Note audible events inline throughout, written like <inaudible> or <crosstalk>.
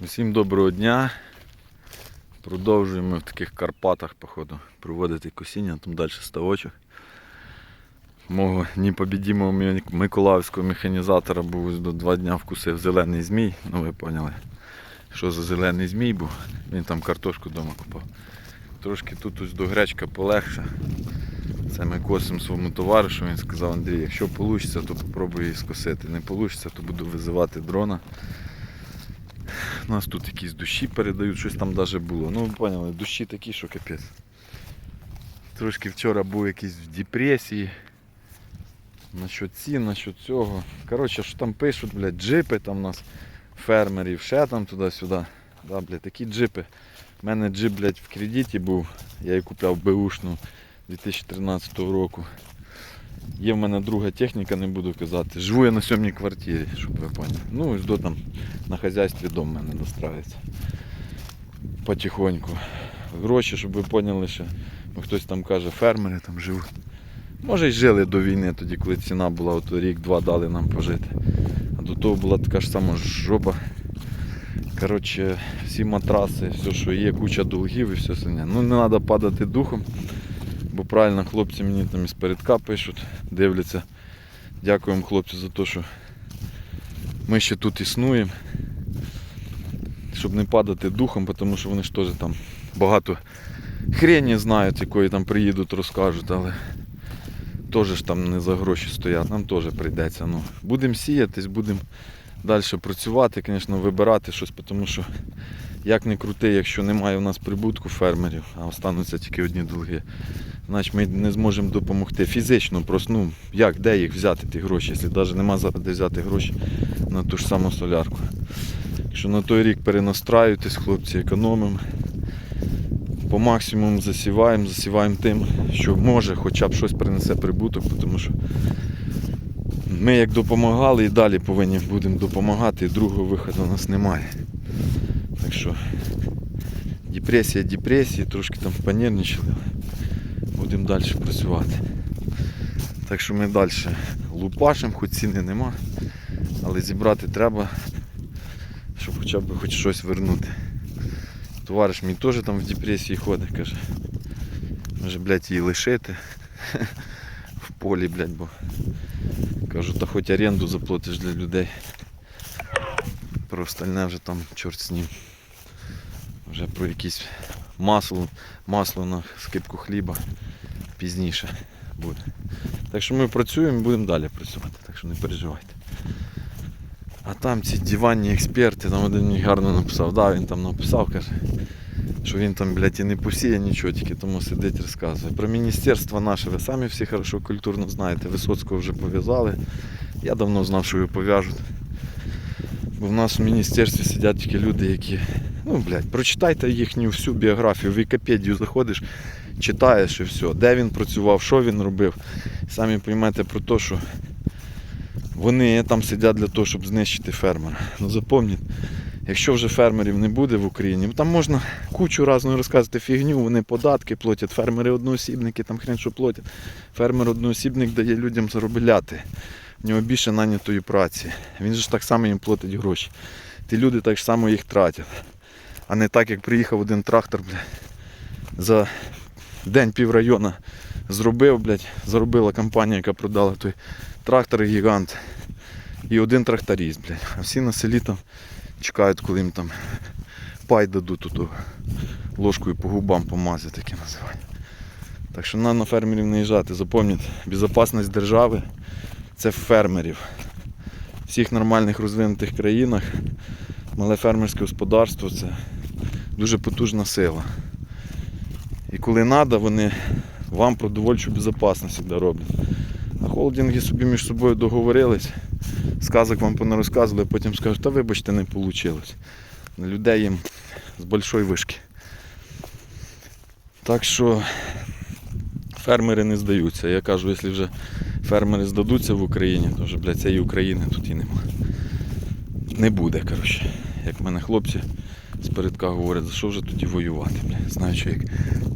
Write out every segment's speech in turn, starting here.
Усім доброго дня. Продовжуємо в таких Карпатах, походу, проводити косіння, там далі ставочок. Мого непобідімого миколаївського механізатора був до два дня вкусив зелений змій. Ну ви поняли, що за зелений змій був. Він там картошку вдома купав. Трошки тут ось до гречка полегше. Це ми косимо своєму товаришу. Він сказав, Андрій, якщо вийде, то попробуй її скосити. Не вийде, то буду визивати дрона. У нас тут якісь душі передають, щось там навіть було. Ну, поняли, душі такі, що капець. Трошки вчора був якийсь в депресії. Насчет цін, насчет цього. Коротше, що там пишуть, блядь, джипи там у нас фермерів, ще там туди-сюди. Да, блядь, такі джипи. У мене джип, блядь, в кредиті був. Я її купляв беушну 2013 року. Є в мене друга техніка, не буду казати. Живу я на сьомій квартирі, щоб ви поняли. Ну, до там на хазяйстві дом в мене дострається. Потихоньку. Гроші, щоб ви поняли, що ну, хтось там каже, фермери там живуть. Може й жили до війни, тоді, коли ціна була, от рік-два дали нам пожити. А до того була така ж сама жоба. Коротше, всі матраси, все, що є, куча долгів і все синя. Ну не треба падати духом, бо правильно хлопці мені там із передка пишуть, дивляться. Дякуємо хлопці за те, що ми ще тут існуємо. Щоб не падати духом, тому що вони ж теж там багато хрені знають, якої там приїдуть, розкажуть, але теж ж там не за гроші стоять, нам теж прийдеться. Ну, будемо сіятись, будемо далі працювати, звісно, вибирати щось, тому що як не крути, якщо немає у нас прибутку фермерів, а остануться тільки одні долги, значить ми не зможемо допомогти фізично, просто ну як, де їх взяти, ті гроші, якщо навіть нема де взяти гроші на ту ж саму солярку. Якщо на той рік перенастраюєтесь, хлопці, економимо. По максимуму засіваємо, засіваємо тим, що може хоча б щось принесе прибуток, тому що ми як допомагали і далі повинні будемо допомагати, і другого виходу у нас немає. Так що депресія, депресія, трошки там понервничали. Будемо далі працювати. Так що ми далі лупашимо, хоч ціни нема, але зібрати треба, щоб хоча б хоч щось вернути. Товариш мій теж там в депресії ходить, каже. Може, блядь, її лишити <laughs> в полі, блядь, бо кажу, та хоч оренду заплатиш для людей. Про остальне вже там чорт з ним. Вже про якісь масло, масло на скипку хліба пізніше буде. Так що ми працюємо і будемо далі працювати, так що не переживайте. А там ці диванні експерти, там один мені гарно написав, да, він там написав, каже, що він там, блядь, і не посіє нічого, тільки тому сидить розказує. Про міністерство наше, ви самі всі хорошо культурно знаєте, Висоцького вже пов'язали. Я давно знав, що його пов'яжуть. Бо в нас в міністерстві сидять тільки люди, які. Ну, блядь, прочитайте їхню всю біографію, в Вікіпедію заходиш, читаєш і все. Де він працював, що він робив. Самі розумієте про те, що вони там сидять для того, щоб знищити фермера. Ну запам'ятайте, якщо вже фермерів не буде в Україні, там можна кучу разної розказувати фігню, вони податки платять, фермери одноосібники, там хрен що платять. Фермер одноосібник дає людям заробляти. В нього більше нанятої праці. Він же ж так само їм платить гроші. Ті люди так само їх тратять. А не так, як приїхав один трактор, блядь, за день піврайона зробив, блядь, заробила компанія, яка продала той трактор гігант. І один тракторист, блядь. А всі на селі там чекають, коли їм там пай дадуть тут ложкою по губам помазати, таке називають. Так що на, на фермерів не їжджати. Запам'ятайте, безпечність держави це фермерів. В всіх нормальних розвинутих країнах мале фермерське господарство це дуже потужна сила. І коли треба, вони вам продовольчу безпечність завжди роблять. А холдинги собі між собою договорились, сказок вам понарозказували, а потім скажуть, та вибачте, не вийшло. Людей їм з большої вишки. Так що фермери не здаються. Я кажу, якщо вже фермери здадуться в Україні, то вже, блядь, цієї України тут і нема. Не буде, коротше. Як в мене хлопці з передка говорять, за що вже тоді воювати, блядь. Знаю, що як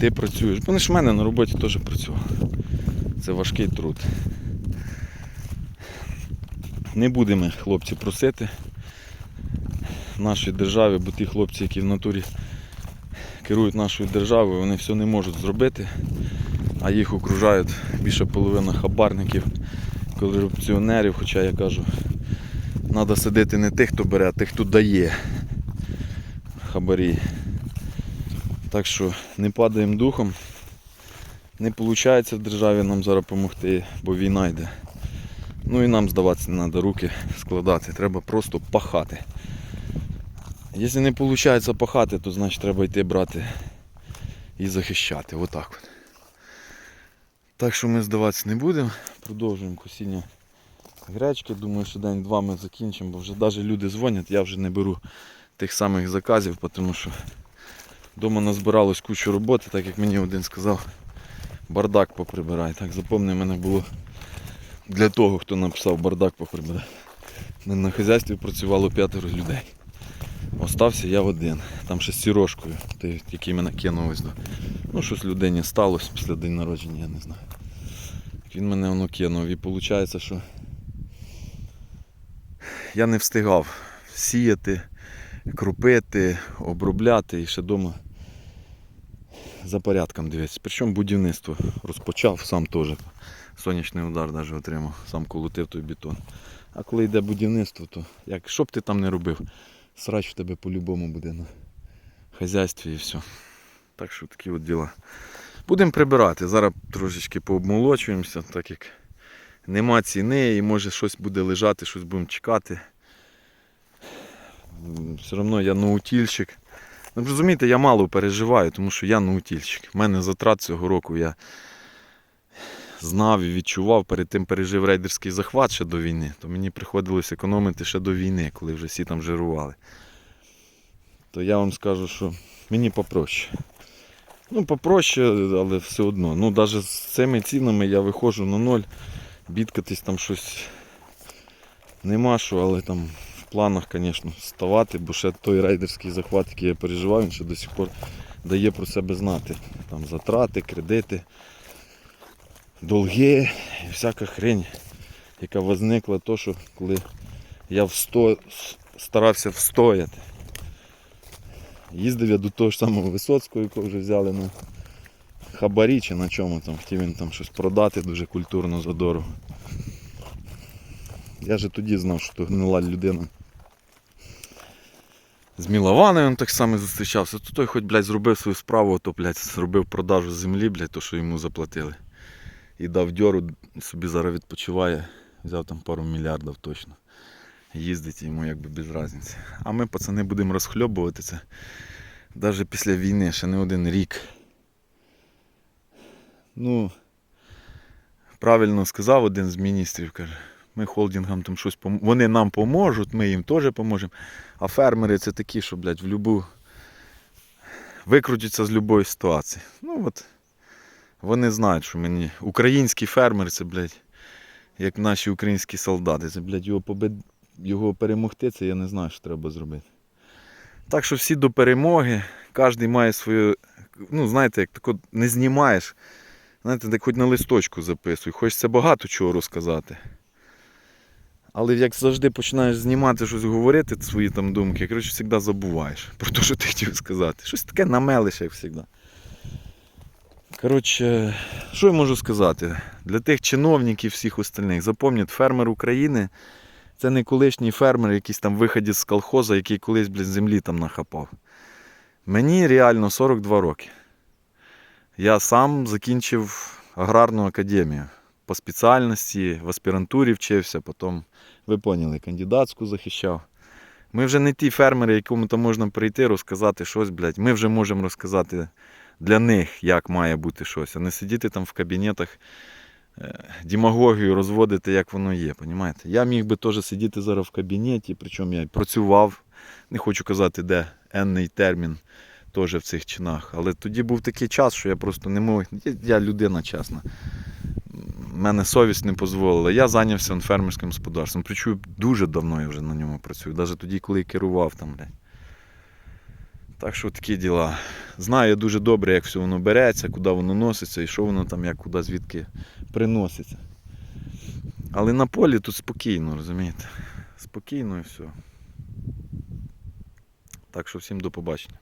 ти працюєш. Вони ж в мене на роботі теж працювали. Це важкий труд. Не будемо хлопці просити. в нашій державі, бо ті хлопці, які в натурі керують нашою державою, вони все не можуть зробити, а їх окружають більше половина хабарників, корупціонерів, хоча я кажу, треба сидити не тих, хто бере, а тих, хто дає хабарі. Так що не падаємо духом. Не виходить в державі нам зараз допомогти, бо війна йде. Ну і нам здаватися не треба руки складати, треба просто пахати. Якщо не виходить пахати, то значить треба йти брати і захищати. Отак от. Так що ми здаватися не будемо, продовжуємо косіння гречки. Думаю, що день-два ми закінчимо, бо вже навіть люди дзвонять, я вже не беру тих самих заказів, тому що вдома назбиралось кучу роботи, так як мені один сказав, бардак поприбирай. Так запомни, мене було для того, хто написав бардак поприбирай. На, хазяйстві працювало п'ятеро людей. Остався я один. Там ще з сірошкою, який мене кинув ось до. Ну, щось людині сталося після день народження, я не знаю. Він мене воно кинув. І виходить, що я не встигав сіяти, крупити, обробляти і ще вдома за порядком дивитися. Причому будівництво розпочав, сам теж сонячний удар навіть отримав, сам колотив той бетон. А коли йде будівництво, то як що б ти там не робив, срач в тебе по-любому буде на хазяйстві і все. Так що такі от діла. Будемо прибирати. Зараз трошечки пообмолочуємося, так як нема ціни і може щось буде лежати, щось будемо чекати. Все одно я наутільщик. Ну, розумієте, я мало переживаю, тому що я наутільщик. У мене затрат цього року я знав і відчував, перед тим пережив рейдерський захват ще до війни, то мені приходилось економити ще до війни, коли вже всі там жирували. То я вам скажу, що мені попроще. Ну, попроще, але все одно. Ну, навіть з цими цінами я виходжу на ноль, бідкатись там щось нема що, але там планах, звісно, ставати, бо ще той рейдерський захват, який я переживав, він ще до сих пор дає про себе знати. Там затрати, кредити, долги і всяка хрень, яка возникла, то, що коли я всто... старався встояти. Їздив я до того ж самого Висоцького, якого вже взяли на хабарі чи на чому там, хотів він там щось продати дуже культурно задорого. Я же тоді знав, що то гнила людина. З Мілованою він так само зустрічався. То той хоч, блядь, зробив свою справу, то, блядь, зробив продажу землі, блядь, то, що йому заплатили. І дав дьору, собі зараз відпочиває, взяв там пару мільярдів точно. Їздить йому якби без різниці. А ми, пацани, будемо розхльобувати навіть після війни, ще не один рік. Ну, правильно сказав один з міністрів, каже, ми холдингам там щось пом... Вони нам поможуть, ми їм теж поможемо. А фермери це такі, що, блядь, в любу викрутяться з будь-якої ситуації. Ну от, вони знають, що мені український фермер це, блядь, як наші українські солдати. Це, блядь, його побед... його перемогти, це я не знаю, що треба зробити. Так що всі до перемоги, кожен має свою, ну, знаєте, як тако не знімаєш. Знаєте, так хоч на листочку записуй, хочеться багато чого розказати. Але як завжди починаєш знімати щось говорити, свої там думки, коротше, завжди забуваєш <laughs> про те, що ти хотів сказати. Щось таке намелиш, як завжди. Коротше, що я можу сказати? Для тих чиновників всіх остальних, запам'ятайте, фермер України це не колишній фермер, якийсь там виходить з колхоза, який колись блін, землі там нахапав. Мені реально 42 роки. Я сам закінчив аграрну академію. По спеціальності, в аспірантурі вчився, потім, ви поняли, кандидатську захищав. Ми вже не ті фермери, якому там можна прийти, розказати щось, блядь. Ми вже можемо розказати для них, як має бути щось, а не сидіти там в кабінетах, е, демагогію розводити, як воно є. Понімаєте? Я міг би теж сидіти зараз в кабінеті, причому я працював, не хочу казати, де енний термін теж в цих чинах. Але тоді був такий час, що я просто не мог. Я людина чесна. Мене совість не дозволила. Я зайнявся фермерським господарством. Причому дуже давно я вже на ньому працюю, навіть тоді, коли я керував там. Блядь. Так що такі діла. Знаю я дуже добре, як все воно береться, куди воно носиться і що воно там, як куди звідки приноситься. Але на полі тут спокійно, розумієте? Спокійно і все. Так що всім до побачення.